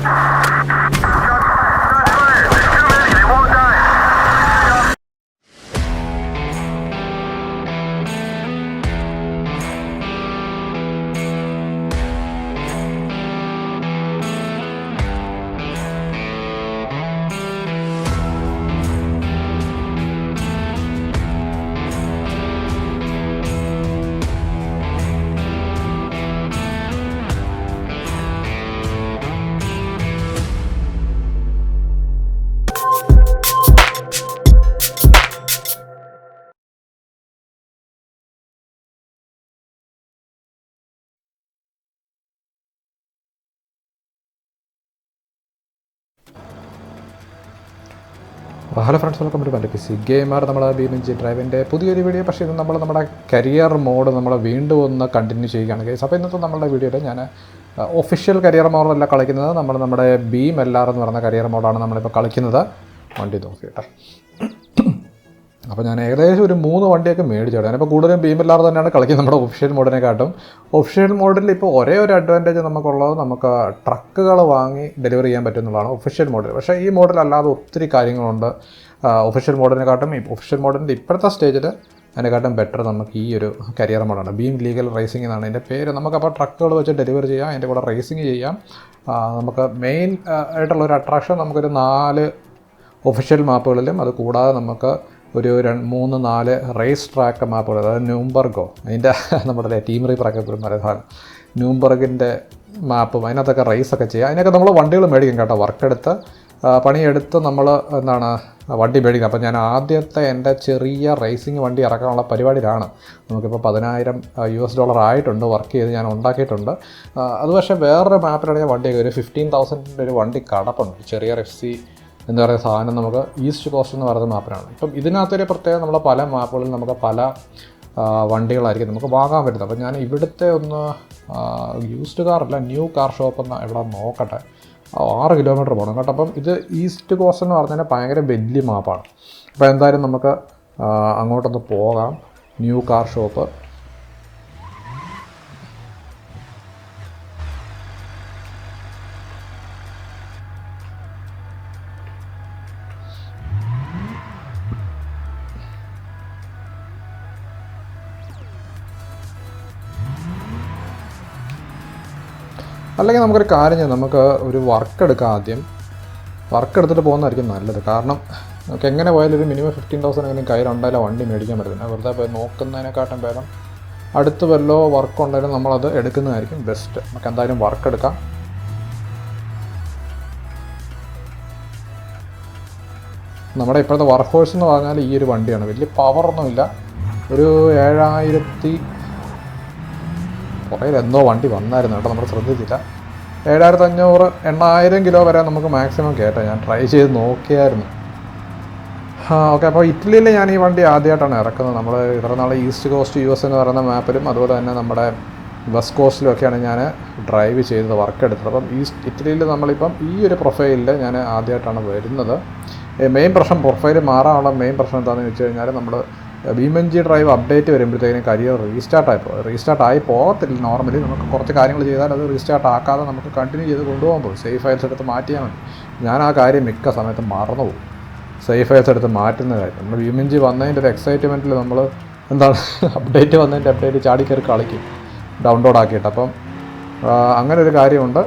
Ah! Hello friends welcome to മറ്റു സി ഗെയിമാർ നമ്മുടെ ബീമിഞ്ചി ഡ്രൈവിന്റെ പുതിയൊരു വീഡിയോ പക്ഷേ ഇത് നമ്മൾ നമ്മുടെ കരിയർ മോഡ് നമ്മൾ വീണ്ടും ഒന്ന് കണ്ടിന്യൂ ചെയ്യുകയാണ് ഗൈസ് അപ്പോൾ ഇന്നത്തെ നമ്മുടെ വീഡിയോയിൽ ഞാൻ ഒഫീഷ്യൽ കരിയർ മോഡല്ല കളിക്കുന്നത്. നമ്മൾ നമ്മുടെ ബീം എൽ ആർ എന്ന് പറയുന്ന കരിയർ മോഡാണ് നമ്മളിപ്പോൾ കളിക്കുന്നത്. വണ്ടി നോക്കിയിട്ട്. അപ്പോൾ ഞാൻ ഏകദേശം ഒരു മൂന്ന് വണ്ടിയൊക്കെ മേടിച്ചു ഞാനിപ്പോൾ കൂടുതലും ബീമില്ലാതെ തന്നെയാണ് കളിക്കുന്നത്. നമ്മുടെ ഒഫീഷ്യൽ മോഡിനെക്കാട്ടും ഒഫീഷ്യൽ മോഡിൽ ഇപ്പോൾ ഒരേ ഒരു അഡ്വാന്റേജ് നമുക്കുള്ളത് നമുക്ക് ട്രക്കുകൾ വാങ്ങി ഡെലിവറി ചെയ്യാൻ പറ്റുന്നതാണ് ഒഫീഷ്യൽ മോഡൽ പക്ഷേ ഈ മോഡൽ അല്ലാതെ ഒത്തിരി കാര്യങ്ങളുണ്ട്. ഒഫീഷ്യൽ ഈ ഒഫീഷ്യൽ മോഡിന്റെ ഇപ്പോഴത്തെ സ്റ്റേജിൽ അതിനെക്കാട്ടും ബെറ്റർ നമുക്ക് ഈ ഒരു കരിയർ മോഡാണ് ബീം ലീഗൽ റേസിംഗ് എന്നാണ് അതിന്റെ പേര്. നമുക്കപ്പോൾ ട്രക്കുകൾ വെച്ച് ഡെലിവറി ചെയ്യാം. അതിന്റെ കൂടെ റേസിംഗ് ചെയ്യാം. നമുക്ക് മെയിൻ ആയിട്ടുള്ള ഒരു അട്രാക്ഷൻ നമുക്കൊരു നാല് ഒഫീഷ്യൽ മാപ്പുകളിലും അത് കൂടാതെ നമുക്ക് ഒരു മൂന്ന് നാല് റേസ് ട്രാക്ക് മാപ്പുകൾ അതായത് ന്യൂംബർഗോ അതിന്റെ നമ്മുടെ ടീം എപ്പോഴും പറയുന്ന സാധനം ന്യൂംബർഗിന്റെ മാപ്പും അതിനകത്തൊക്കെ റേസൊക്കെ ചെയ്യുക. അതിനൊക്കെ നമ്മൾ വണ്ടികൾ മേടിക്കും കേട്ടോ വർക്കെടുത്ത് പണിയെടുത്ത് നമ്മൾ എന്താണ് വണ്ടി മേടിക്കുന്നത് അപ്പോൾ ഞാൻ ആദ്യത്തെ എന്റെ ചെറിയ റേസിംഗ് വണ്ടി ഇറക്കാനുള്ള പരിപാടിയിലാണ്. നമുക്കിപ്പോൾ പതിനായിരം യു എസ് ഡോളർ ആയിട്ടുണ്ട് വർക്ക് ചെയ്ത് ഞാൻ ഉണ്ടാക്കിയിട്ടുണ്ട്. അത് പക്ഷേ വേറൊരു മാപ്പിലാണ് ഞാൻ വണ്ടിയൊക്കെ ഒരു ഫിഫ്റ്റീൻ തൗസൻഡിന്റെ ഒരു വണ്ടി കടപ്പുണ്ട്. ചെറിയ എഫ് സി എന്ന് പറയുന്ന സാധനം നമുക്ക് ഈസ്റ്റ് കോസ്റ്റ് എന്ന് പറയുന്ന മാപ്പിനാണ് ഇപ്പം ഇതിനകത്തൊരു പ്രത്യേകം നമ്മളെ പല മാപ്പുകളിൽ നമുക്ക് പല വണ്ടികളായിരിക്കും നമുക്ക് വാങ്ങാൻ പറ്റുന്നത്. അപ്പം ഞാൻ ഇവിടുത്തെ ഒന്ന് യൂസ്ഡ് കാറല്ല ന്യൂ കാർ ഷോപ്പ് എന്ന് എവിടെ നോക്കട്ടെ. ആറ് കിലോമീറ്റർ പോകണം കേട്ടോ. അപ്പം ഇത് ഈസ്റ്റ് കോസ്റ്റ് എന്ന് പറഞ്ഞാൽ ഭയങ്കര വലിയ മാപ്പാണ് അപ്പോൾ എന്തായാലും നമുക്ക് അങ്ങോട്ടൊന്ന് പോകാം. ന്യൂ കാർ ഷോപ്പ് അല്ലെങ്കിൽ നമുക്കൊരു കാര്യം ചെയ്യാം. നമുക്ക് ഒരു വർക്ക് എടുക്കാം ആദ്യം. വർക്ക് എടുത്തിട്ട് പോകുന്നതായിരിക്കും നല്ലത്. കാരണം നമുക്ക് എങ്ങനെ പോയാലും ഒരു മിനിമം ഫിഫ്റ്റീൻ തൗസൻഡ് എങ്കിലും കയ്യിലുണ്ടായാലും വണ്ടി മേടിക്കാൻ പറ്റില്ല വെറുതെ പോയി നോക്കുന്നതിനെക്കാട്ടും ഭേദം അടുത്ത് വല്ലോ വർക്ക് ഉണ്ടായാലും നമ്മളത് എടുക്കുന്നതായിരിക്കും ബെസ്റ്റ് നമുക്ക് എന്തായാലും വർക്ക് എടുക്കാം. നമ്മുടെ ഇപ്പോഴത്തെ വർക്ക് ഹോഴ്സ് എന്ന് പറഞ്ഞാൽ ഈ ഒരു വണ്ടിയാണ്. വലിയ പവറൊന്നുമില്ല ഒരു ഏഴായിരത്തി കുറേ എന്തോ വണ്ടി വന്നായിരുന്നു കേട്ടോ നമ്മൾ ശ്രദ്ധിച്ചില്ല. ഏഴായിരത്തി അഞ്ഞൂറ് എണ്ണായിരം കിലോ വരെ നമുക്ക് മാക്സിമം കയറ്റാം ഞാൻ ട്രൈ ചെയ്ത് നോക്കിയായിരുന്നു. ആ ഓക്കെ അപ്പോൾ ഇറ്റലിയിൽ ഞാൻ ഈ വണ്ടി ആദ്യമായിട്ടാണ് ഇറക്കുന്നത്. നമ്മൾ ഇത്ര നാൾ ഈസ്റ്റ് കോസ്റ്റ് യു എസ് എന്ന് പറയുന്ന മാപ്പിലും അതുപോലെ തന്നെ നമ്മുടെ വെസ്റ്റ് കോസ്റ്റിലും ഒക്കെയാണ് ഞാൻ ഡ്രൈവ് ചെയ്തത് വർക്ക് എടുത്തത്. അപ്പം ഈസ്റ്റ് ഇറ്റലിയിൽ നമ്മളിപ്പം ഈ ഒരു പ്രൊഫൈലിൽ ഞാൻ ആദ്യമായിട്ടാണ് വരുന്നത്. മെയിൻ പ്രശ്നം പ്രൊഫൈൽ മാറാനുള്ള മെയിൻ പ്രശ്നം എന്താണെന്ന് വെച്ച് കഴിഞ്ഞാൽ നമ്മൾ ഭീമൻജി ഡ്രൈവ് അപ്ഡേറ്റ് വരുമ്പോഴത്തേക്കും കരിയർ റീസ്റ്റാർട്ട് ആയി പോകും റീസ്റ്റാർട്ട് ആയി പോകത്തില്ല. നോർമലി നമുക്ക് കുറച്ച് കാര്യങ്ങൾ ചെയ്താൽ അത് റീസ്റ്റാർട്ട് ആക്കാതെ നമുക്ക് കണ്ടിന്യൂ ചെയ്ത് കൊണ്ടുപോകാൻ പോകും. സേഫ് ഫയൽസ് എടുത്ത് മാറ്റിയാൽ മതി. ഞാൻ ആ കാര്യം മിക്ക സമയത്തും മറന്നു പോകും സേഫ് ഫയൽസ് എടുത്ത് മാറ്റുന്ന കാര്യം. നമ്മൾ ഭീമൻജി വന്നതിന്റെ ഒരു എക്സൈറ്റ്മെന്റിൽ നമ്മൾ എന്താണ് അപ്ഡേറ്റ് വന്നതിന്റെ അപ്ഡേറ്റ് ചാടി കയറി കളിക്കും. ഡൗൺലോഡ് ആക്കിയിട്ട്. അപ്പം അങ്ങനെ ഒരു കാര്യമുണ്ട്.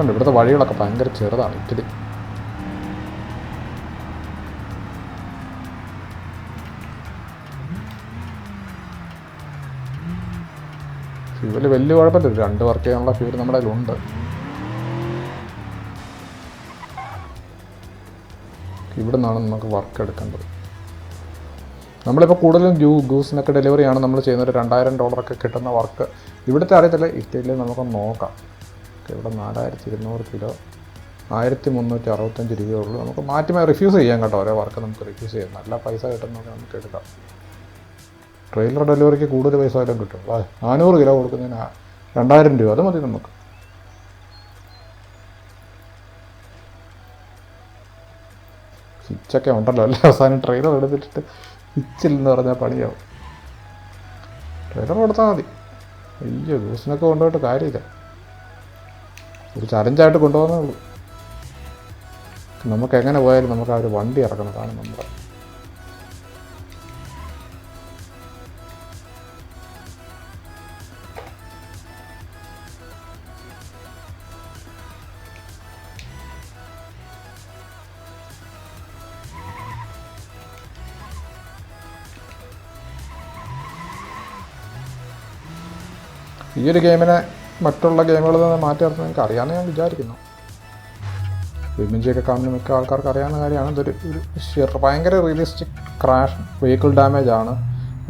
ഉണ്ട് ഇവിടുത്തെ വഴികളൊക്കെ ഭയങ്കര ചെറുതാണ് ഇറ്റലി ഫ്യൂവൽ വലിയ കുഴപ്പമില്ല രണ്ട് വർക്ക് ചെയ്യാനുള്ള ഫ്യൂവൽ നമ്മുടെ കയ്യിലുണ്ട്. ഇവിടെ നിന്നാണ് നമുക്ക് വർക്ക് എടുക്കേണ്ടത്. നമ്മളിപ്പോൾ കൂടുതലും ഗ്യൂ ഗൂസിനൊക്കെ ഡെലിവറിയാണ് നമ്മൾ ചെയ്യുന്നത്. രണ്ടായിരം ഡോളറൊക്കെ കിട്ടുന്ന വർക്ക്. ഇവിടുത്തെ അറിയത്തില്ല ഇറ്റലിയിൽ നമുക്ക് നോക്കാം. ഇവിടെ നാലായിരത്തി ഇരുന്നൂറ് കിലോ. ആയിരത്തി മുന്നൂറ്റി അറുപത്തഞ്ച് രൂപയേ ഉള്ളൂ. നമുക്ക് മാറ്റി റിഫ്യൂസ് ചെയ്യാം കേട്ടോ. ഓരോ വർക്ക് നമുക്ക് റിഫ്യൂസ് ചെയ്യാം. നല്ല പൈസ കിട്ടുന്നതൊക്കെ നമുക്ക് എടുക്കാം. ട്രെയിലർ ഡെലിവറിക്ക് കൂടുതൽ പൈസ വല്ലതും കിട്ടും. നാനൂറ് കിലോ കൊടുക്കുന്നതിന് രണ്ടായിരം രൂപ. അത് മതി നമുക്ക്. സ്വിച്ചൊക്കെ ഉണ്ടല്ലോ. അല്ലേ? അവസാനം ട്രെയിലർ എടുത്തിട്ട് സ്വിച്ചില്ലെന്ന് പറഞ്ഞാൽ പണിയാവും. ട്രെയിലർ കൊടുത്താൽ മതി. അയ്യോ ദിവസത്തിനൊക്കെ കൊണ്ടുപോയിട്ട് കാര്യമില്ല. ഒരു ചലഞ്ചായിട്ട് കൊണ്ടുപോകുന്നേ ഉള്ളൂ. നമുക്ക് എങ്ങനെ പോയാലും നമുക്ക് ആ ഒരു വണ്ടി ഇറക്കണതാണ് നമ്മുടെ ഈ ഒരു ഗെയിമിനെ മറ്റുള്ള ഗെയിമുകളിൽ നിന്ന് മാറ്റി നിർത്തുന്നത് എനിക്ക് അറിയാമെന്ന് ഞാൻ വിചാരിക്കുന്നു. വിമിഞ്ചിയൊക്കെ കാണുന്ന മിക്ക ആൾക്കാർക്ക് അറിയാവുന്ന കാര്യമാണ്. ഇതൊരു ഒരു ഭയങ്കര റിയലിസ്റ്റിക് ക്രാഷ് വെഹിക്കിൾ ഡാമേജ് ആണ്.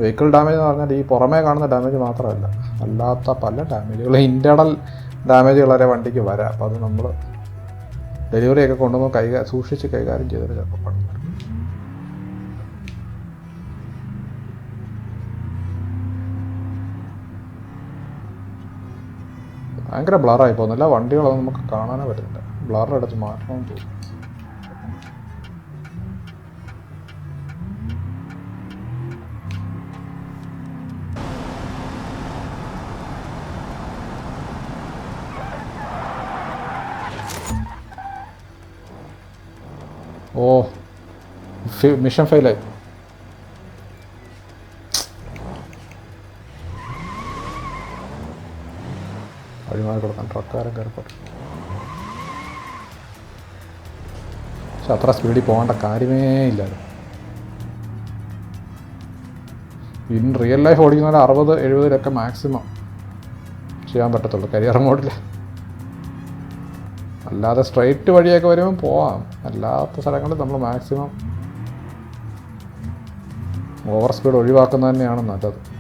വെഹിക്കിൾ ഡാമേജ് എന്ന് പറഞ്ഞാൽ ഈ പുറമേ കാണുന്ന ഡാമേജ് മാത്രമല്ല. അല്ലാത്ത പല ഡാമേജുകൾ ഇന്റേണൽ ഡാമേജുകൾ വരെ വണ്ടിക്ക് വരാം. അപ്പോൾ അത് നമ്മൾ ഡെലിവറിയൊക്കെ കൊണ്ടുവന്ന് കൈകാര്യം സൂക്ഷിച്ച് കൈകാര്യം ചെയ്തിട്ട് ചിലപ്പോൾ പണി ഭയങ്കര ബ്ലറായി പോകുന്നില്ല. വണ്ടികളൊന്നും നമുക്ക് കാണാനേ പറ്റുന്നില്ല. ബ്ലർ എടുത്ത് മാറ്റണമെന്ന് തോന്നുന്നു. ഓ മിഷൻ ഫെയിലായി. ട്രക്കാരൻ കയറിപ്പോട്ടെ പക്ഷെ അത്ര സ്പീഡിൽ പോകേണ്ട കാര്യമേ ഇല്ലായിരുന്നു. ഇൻ റിയൽ ലൈഫ് ഓടിക്കുന്നവരെ അറുപത് എഴുപതിലൊക്കെ മാക്സിമം ചെയ്യാൻ പറ്റത്തുള്ളൂ കരിയർ മോഡിൽ അല്ലാതെ സ്ട്രൈറ്റ് വഴിയൊക്കെ വരുമ്പോൾ പോവാം. അല്ലാത്ത സ്ഥലങ്ങളിൽ നമ്മൾ മാക്സിമം ഓവർ സ്പീഡ് ഒഴിവാക്കുന്നത് തന്നെയാണ് നല്ലത്.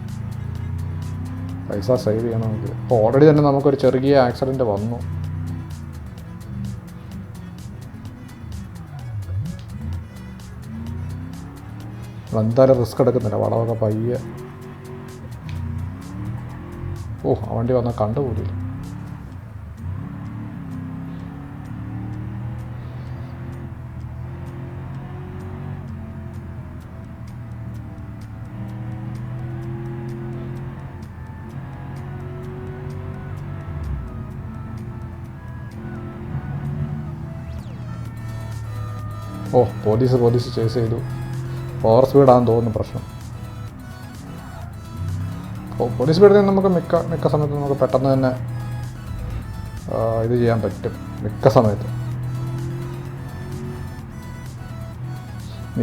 പൈസ സേവ് ചെയ്യണമെങ്കിൽ. അപ്പോൾ ഓൾറെഡി തന്നെ നമുക്കൊരു ചെറിയ ആക്സിഡന്റ് വന്നു. എന്തായാലും റിസ്ക് എടുക്കുന്നില്ല. വളമൊക്കെ പയ്യെ. ഓ ആ വണ്ടി വന്നാൽ കണ്ടുകൂടിയില്ല ഓ പോലീസ് പോലീസ് ചേസ് ചെയ്തു. ഓവർ സ്പീഡാണെന്ന് തോന്നുന്നു പ്രശ്നം. ഓ പോലീസ് സ്പീഡിൽ നമുക്ക് മിക്ക മിക്ക സമയത്തും നമുക്ക് പെട്ടെന്ന് തന്നെ ഇത് ചെയ്യാൻ പറ്റും. മിക്ക സമയത്ത്.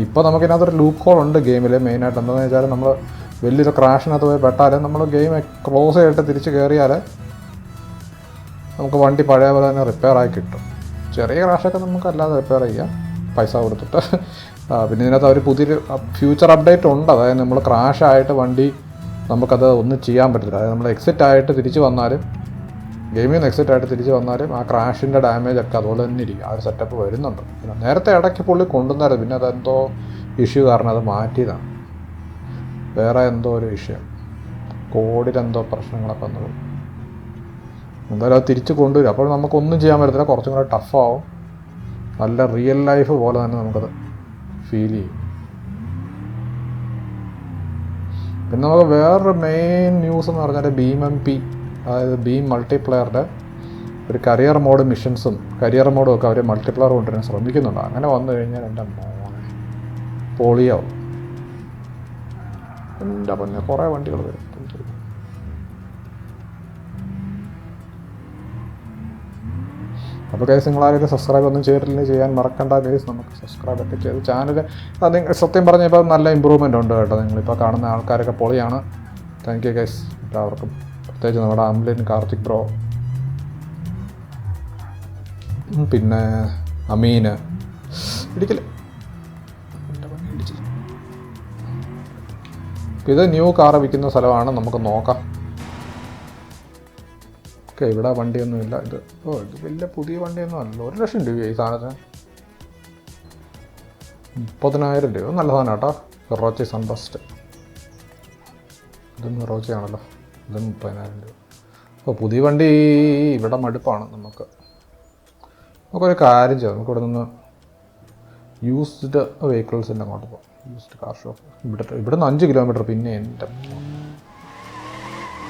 ഇപ്പോൾ നമുക്ക് ഇതിനകത്തൊരു ലൂപ്പ് ഹോൾ ഉണ്ട് ഗെയിമിൽ മെയിനായിട്ട് എന്താണെന്ന് വെച്ചാൽ നമ്മൾ വലിയൊരു ക്രാഷിനകത്ത് പോയി പെട്ടാൽ നമ്മൾ ഗെയിം ക്ലോസ് ചെയ്തിട്ട് തിരിച്ച് കയറിയാൽ നമുക്ക് വണ്ടി പഴയ പോലെ തന്നെ റിപ്പയർ ആയി കിട്ടും. ചെറിയ ക്രാഷൊക്കെ നമുക്ക് അല്ലാതെ റിപ്പയർ ചെയ്യാം. പൈസ കൊടുത്തിട്ട്. പിന്നെ ഇതിനകത്ത് അവർ പുതിയൊരു ഫ്യൂച്ചർ അപ്ഡേറ്റ് ഉണ്ട്. അതായത് നമ്മൾ ക്രാഷ് ആയിട്ട് വണ്ടി നമുക്കത് ഒന്നും ചെയ്യാൻ പറ്റില്ല അതായത് നമ്മൾ എക്സിറ്റ് ആയിട്ട് തിരിച്ചു വന്നാലും ഗെയിമിൽ നിന്ന് എക്സിറ്റ് ആയിട്ട് തിരിച്ചു വന്നാലും ആ ക്രാഷിന്റെ ഡാമേജ് ഒക്കെ അതുപോലെ തന്നെ ഇരിക്കും. ആ ഒരു സെറ്റപ്പ് വരുന്നുണ്ട്. നേരത്തെ ഇടയ്ക്ക് പുള്ളി കൊണ്ടുവന്നായിരുന്നു. പിന്നെ അതെന്തോ ഇഷ്യൂ കാരണം അത് മാറ്റിയതാണ്. വേറെ എന്തോ ഒരു വിഷയം കോഡിലെന്തോ പ്രശ്നങ്ങളൊക്കെ വന്നത് എന്തായാലും അത് തിരിച്ച് കൊണ്ടുവരും. അപ്പോൾ നമുക്കൊന്നും ചെയ്യാൻ പറ്റത്തില്ല. കുറച്ചും കൂടെ ടഫാവും നല്ല റിയൽ ലൈഫ് പോലെ തന്നെ നമുക്കത് ഫീൽ ചെയ്യും. പിന്നെ നമുക്ക് വേറൊരു മെയിൻ ന്യൂസ് എന്ന് പറഞ്ഞാൽ ബീം എം പി അതായത് ബീം മൾട്ടിപ്ലെയറുടെ ഒരു കരിയർ മോഡ് മിഷൻസും കരിയർ മോഡും ഒക്കെ അവർ മൾട്ടിപ്ലെയർ കൊണ്ടുവരാൻ ശ്രമിക്കുന്നുണ്ട്. അങ്ങനെ വന്നു കഴിഞ്ഞാൽ എന്റെ മോനെ പോളിയാവും. എന്റെ പൊന്നെ കുറേ വണ്ടികൾ വരും. അപ്പോൾ കേസ് നിങ്ങൾ ആരെങ്കിലും സബ്സ്ക്രൈബ് ഒന്നും ചെയ്തിട്ടില്ല ചെയ്യാൻ മറക്കണ്ട കേസ് നമുക്ക് സബ്സ്ക്രൈബ് ഒക്കെ ചെയ്ത് ചാനൽ അത് സത്യം പറഞ്ഞാൽ ഇപ്പോൾ നല്ല ഇമ്പ്രൂവ്മെന്റ് ഉണ്ട് കേട്ടോ നിങ്ങളിപ്പോൾ കാണുന്ന ആൾക്കാരൊക്കെ പൊളിയാണ്. താങ്ക് യു ഗൈസ് എല്ലാവർക്കും പ്രത്യേകിച്ച് നമ്മുടെ അംലിൻ കാർത്തിക് ബ്രോ പിന്നെ അമീന്. ഇടിച്ച്. ഇത് ന്യൂ കാർ വിൽക്കുന്ന സ്ഥലമാണ്. നമുക്ക് നോക്കാം. ഓക്കെ ഇവിടെ വണ്ടിയൊന്നുമില്ല. ഇത് ഓ ഇത് വലിയ പുതിയ വണ്ടിയൊന്നും അല്ല. ഒരു ലക്ഷം രൂപ ഈ സാധനത്തിന്. മുപ്പതിനായിരം രൂപ. നല്ല സാധനം കേട്ടോ. ഫെറോച്ചി സൺബസ്റ്റ് ഇതും ഫെറോച്ചി ആണല്ലോ ഇതും മുപ്പതിനായിരം രൂപ. അപ്പോൾ പുതിയ വണ്ടി ഇവിടെ മടുപ്പാണ് നമുക്ക്. നമുക്കൊരു കാര്യം ചെയ്യാം. നമുക്ക് ഇവിടെ നിന്ന് യൂസ്ഡ് വെഹിക്കിൾസിന്റെ അങ്ങോട്ട് പോകാം. യൂസ്ഡ് കാർ ഷോപ്പ് ഇവിടെ ഇവിടെ നിന്ന് അഞ്ച് കിലോമീറ്റർ പിന്നെ എന്റെ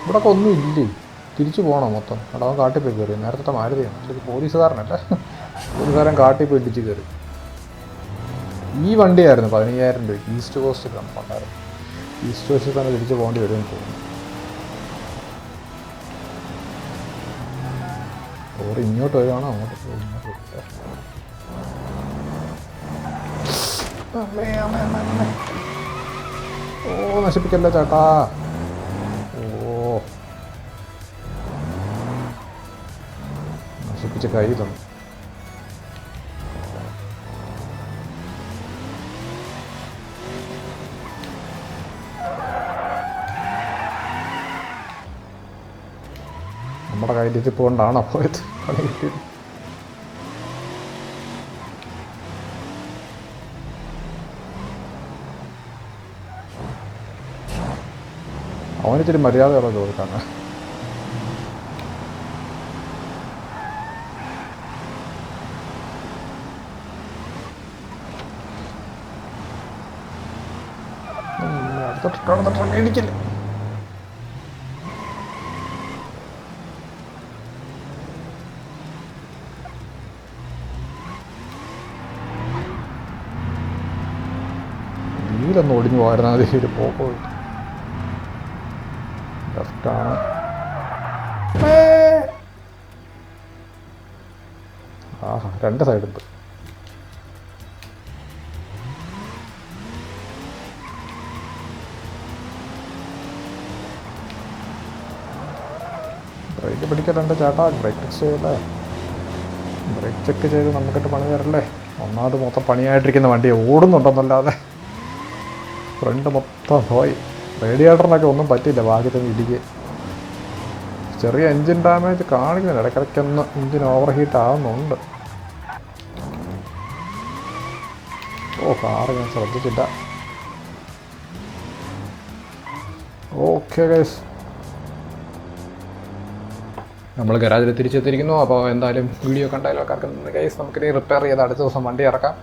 ഇവിടെ ഒന്നും ഇല്ലേ? തിരിച്ചു പോകണം മൊത്തം. അവിടെ അവൻ കാട്ടിൽ കയറി. നേരത്തെ മാരുതിയാണ് ശരി പോലീസുകാരനല്ല? പോലീസുകാരൻ കാട്ടിൽ പോയി ഇടിച്ച് കയറി. ഈ വണ്ടിയായിരുന്നു പതിനയ്യായിരം രൂപ. ഈസ്റ്റ് കോസ്റ്റ് ഉണ്ടായിരുന്നു. ഈസ്റ്റ് കോസ്റ്റിൽ തന്നെ തിരിച്ചു പോകേണ്ടി വരുമെന്ന് തോന്നുന്നു. ഓർ ഇങ്ങോട്ട് വരുവാണോ അങ്ങോട്ട്. ഓ നശിപ്പിക്കല്ല ചേട്ടാ? നശിപ്പിച്ച് കൈ തന്നു നമ്മുടെ കയ്യിലിട്ട് പോകണ്ടാണ് പോയത്? പണി കിട്ടിയത് അവനിച്ചിരി മര്യാദയുള്ള ചോദിക്കാണ് ഇടിക്കില്ല വീലൊന്ന് ഒടിഞ്ഞു ഒരു പോക്കോ ലെഫ്റ്റാണ് ആഹാ രണ്ട് സൈഡുണ്ട് പിടിക്കലുണ്ട് ചേട്ടാ. ബ്രേക്ക് ചെക്ക് ചെയ്യല്ലേ? ബ്രേക്ക് ചെക്ക് ചെയ്ത് നമുക്കിട്ട് പണി തരല്ലേ? ഒന്നാമത് മൊത്തം പണിയായിട്ടിരിക്കുന്ന വണ്ടി ഓടുന്നുണ്ടെന്നല്ലാതെ ഫ്രണ്ട് മൊത്തം പോയി. റേഡിയേറ്ററിനൊക്കെ ഒന്നും പറ്റിയില്ല. ഭാഗ്യത്തിന് ഇടിക്ക് ചെറിയ എൻജിൻ ഡാമേജ് കാണിക്കുന്നുണ്ട് ഇടയ്ക്കിടയ്ക്കൊന്ന് എൻജിൻ ഓവർ ഹീറ്റ് ആവുന്നുണ്ട്. ഓ കാറ് ഞാൻ ശ്രദ്ധിച്ചില്ല. ഓക്കെ ഗൈസ് നമ്മൾ ഗരാജിൽ തിരിച്ചെത്തിയിരിക്കുന്നു. അപ്പോൾ എന്തായാലും വീഡിയോ കണ്ടാലും ആൾക്കാർക്ക് കേസ് നമുക്കിനി റിപ്പയർ ചെയ്ത് അടുത്ത ദിവസം വണ്ടി ഇറക്കാം.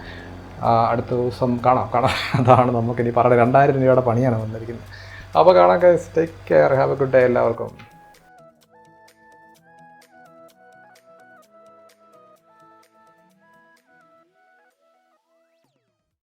അടുത്ത ദിവസം കാണാം. കാണാം. അതാണ് നമുക്കിനി പറയുന്നത് രണ്ടായിരം രൂപയുടെ പണിയാണ് വന്നിരിക്കുന്നത്. അപ്പോൾ കാണാം case take care have a good day എല്ലാവർക്കും.